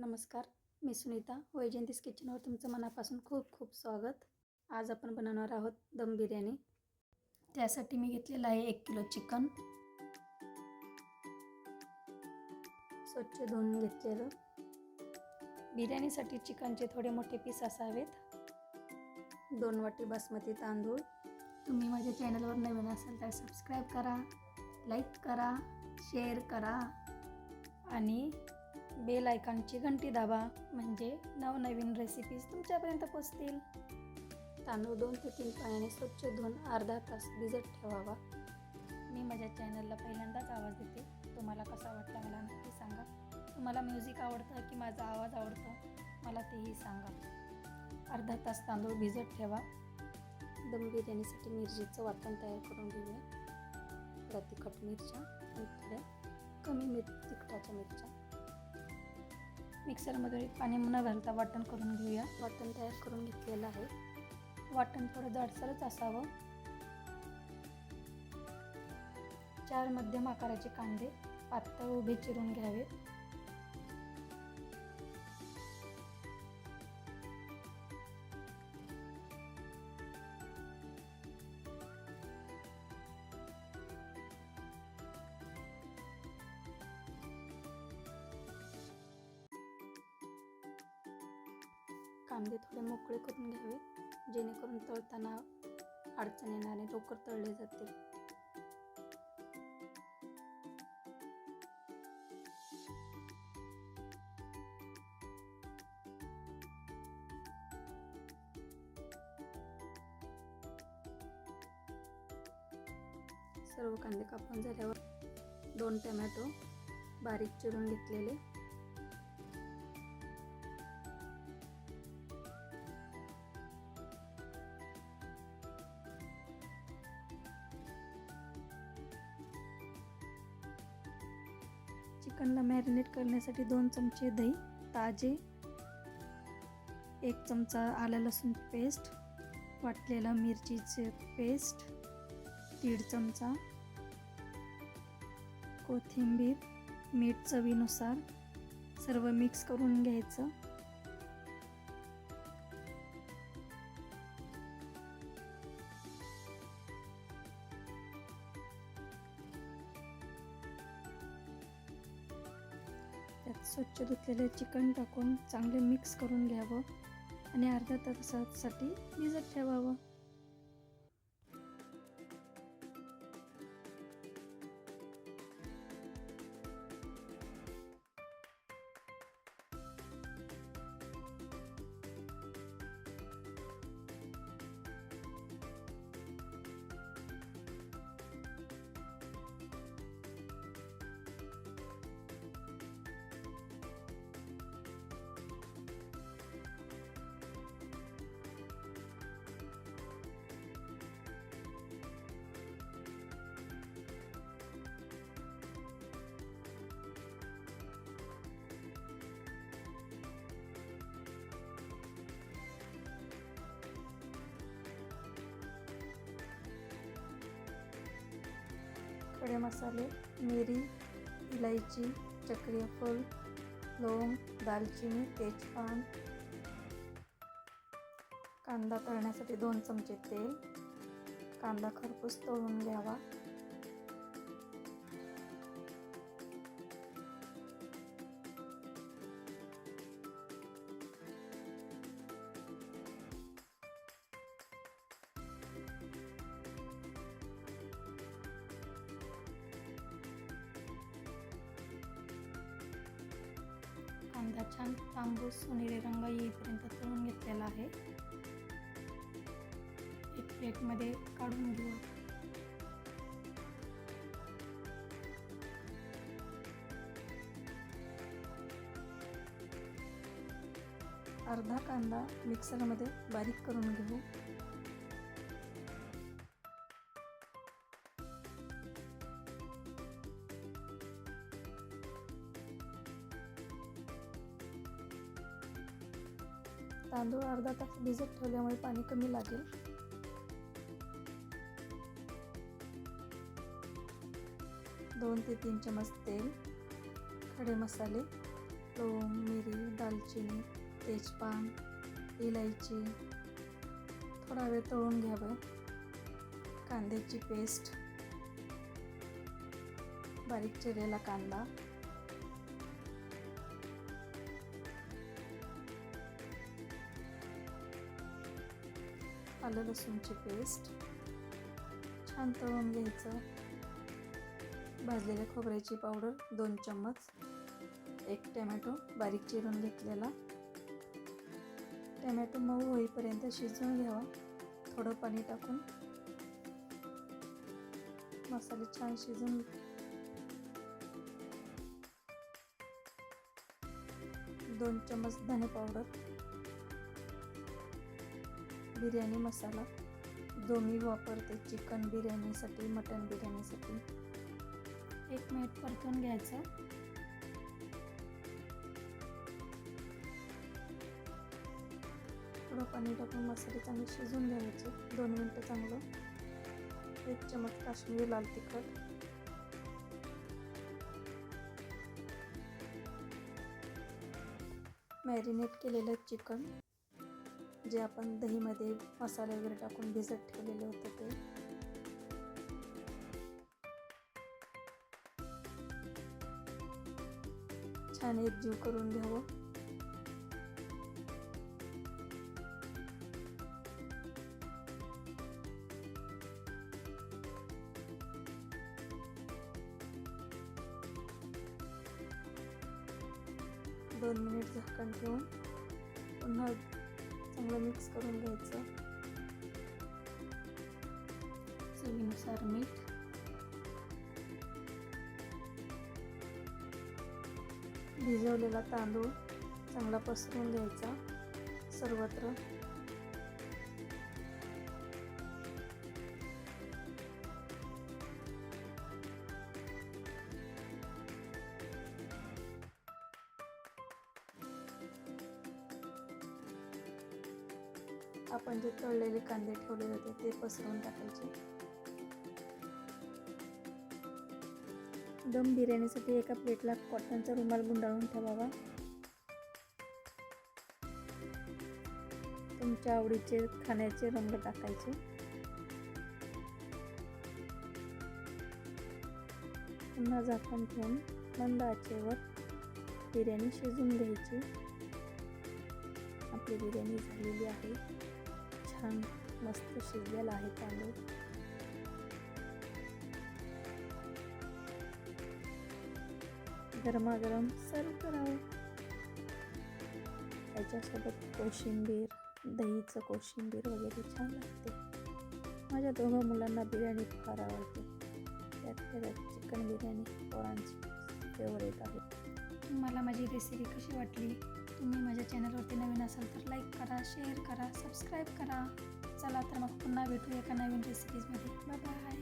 नमस्कार मी सुनीता. वैजयंतीस किचनवर तुमचं मनापासून खूप खूप स्वागत. आज आपण बनवणार आहोत दम बिर्याणी. त्यासाठी मी घेतलेलं आहे एक किलो चिकन. स्वच्छ धुवून घेतलेलं. बिर्याणीसाठी चिकनचे थोडे मोठे पीस असावेत. दोन वाटी बासमती तांदूळ. तुम्ही माझ्या चॅनलवर नवीन असाल तर सबस्क्राईब करा लाईक करा शेअर करा. आणि बेल आयकॉनची घंटी दाबा म्हणजे नवनवीन रेसिपीज तुमच्यापर्यंत पोचतील. तांदूळ दोन ते तीन पाण्याने स्वच्छ धुवून अर्धा तास भिजत ठेवावा. मी माझ्या चॅनलला पहिल्यांदाच आवाज देते. तुम्हाला कसा वाटला मला नक्की सांगा. तुम्हाला म्युझिक आवडतं की माझा आवाज आवडतो मला तेही सांगा. अर्धा तास तांदूळ भिजत ठेवा. दम बिर्याणीसाठी मिरचीचं वाटण तयार करून घेऊया. थोड्या तिखट मिरच्या आणि थोड्या कमी मिर तिखटाच्या मिरच्या. मिक्सरमध्ये पाणी न घालता वाटण करून घेऊया. वाटण तयार करून घेतलेलं आहे. वाटण थोडं जाडसरच असावं. चार मध्यम आकाराचे कांदे पातळ उभे चिरून घ्यावेत. कांदे थोडे मोकळे करून घ्यावे जेणेकरून तळताना अडचण येणार लवकर तळले जातील. सर्व कांदे कापून झाल्यावर दोन टमॅटो बारीक चिरून घेतलेले. चिकनला मॅरिनेट करण्यासाठी दोन चमचे दही ताजे एक चमचा आलं लसूण पेस्ट वाटलेला मिरचीचे पेस्ट दीड चमचा. कोथिंबीर मीठ चवीनुसार. सर्व मिक्स करून घ्यायचं. स्वच्छ धुतलेले चिकन टाकून चांगले मिक्स करून घ्यावं आणि अर्ध्या तासासाठी भिजत ठेवावं. खडे मसाले मिरी इलायची चक्रियफूल लवंग दालचिनी तेजपान. कांदा तळण्यासाठी दोन चमचे तेल. कांदा खरपूस तळून घ्यावा. कांदा छान तांबूस सोनेरी रंग येईपर्यंत तळून घेतलेला आहे. एक प्लेटमध्ये काढून घेऊ. अर्धा कांदा मिक्सरमध्ये बारीक करून घेऊ. तांदूळ अर्धा तास भिजत ठेवल्यामुळे पाणी कमी लागेल. दोन ते तीन चमच तेल खडे मसाले लवंग मिरी दालचिनी तेजपान इलायची. थोडा वेळ तळून घ्यावं. कांद्याची पेस्ट. बारीक चिरेला कांदा. आलं लसूणची पेस्ट. छान तळून घ्यायचं. भाजलेल्या खोबऱ्याची पावडर दोन चम्मच. एक टॅमॅटो बारीक चिरून घेतलेला. टॅमॅटो मऊ होईपर्यंत शिजवून घ्यावा. थोडं पाणी टाकून. मसाले छान शिजून दोन चम्मच धने पावडर. बिर्याणी मसाला. जो मी वापरते. चिकन बिर्याणीसाठी मटन बिर्याणीसाठी. एक मिनिट परतून घ्यायचं. थोडं पाणी टाकून मसाले चांगले शिजून घ्यायचे. दोन मिनटं चांगलं. एक चमच काश्मीरी लाल तिखट. मॅरिनेट केलेलं चिकन. जे आपण दहीमध्ये मसाले वगैरे टाकून भिजत ठेवलेले होते ते. छान एकजीव करून घ्यावं. दोन मिनिट झाकण ठेवून पुन्हा चांगलं मिक्स करून घ्यायचं चवीनुसार मीठ भिजवलेला तांदूळ चांगला पसरून घ्यायचा सर्वत्र आपण जे तळलेले कांदे ठेवले होते ते पसरून टाकायचे. दम बिर्याणीसाठी एका प्लेटला कॉटनचा रुमाल गुंडाळून ठेवावा. तुमच्या आवडीचे खाण्याचे रंग टाकायचे. पुन्हा झाकण ठेवून मंद आचेवर बिर्याणी शिजून घ्यायची. आपली बिर्याणी झालेली आहे. छान मस्त शिजलेला आहे तांदूळ. गरमागरम सर्व करावं. त्याच्यासोबत कोशिंबीर दहीचं कोशिंबीर वगैरे छान लागते. माझ्या दोघं मुलांना बिर्याणी फार आवडते. त्यात त्यात चिकन बिर्याणी पोरांची फेवरेट आहे. मला माझी रेसिपी कशी वाटली? तुम्ही माझ्या चॅनलवरती नवीन असाल तर लाईक करा शेअर करा सबस्क्राईब करा. चला तर मग पुन्हा भेटू एका नवीन रेसिपीजमध्ये बाय बाय.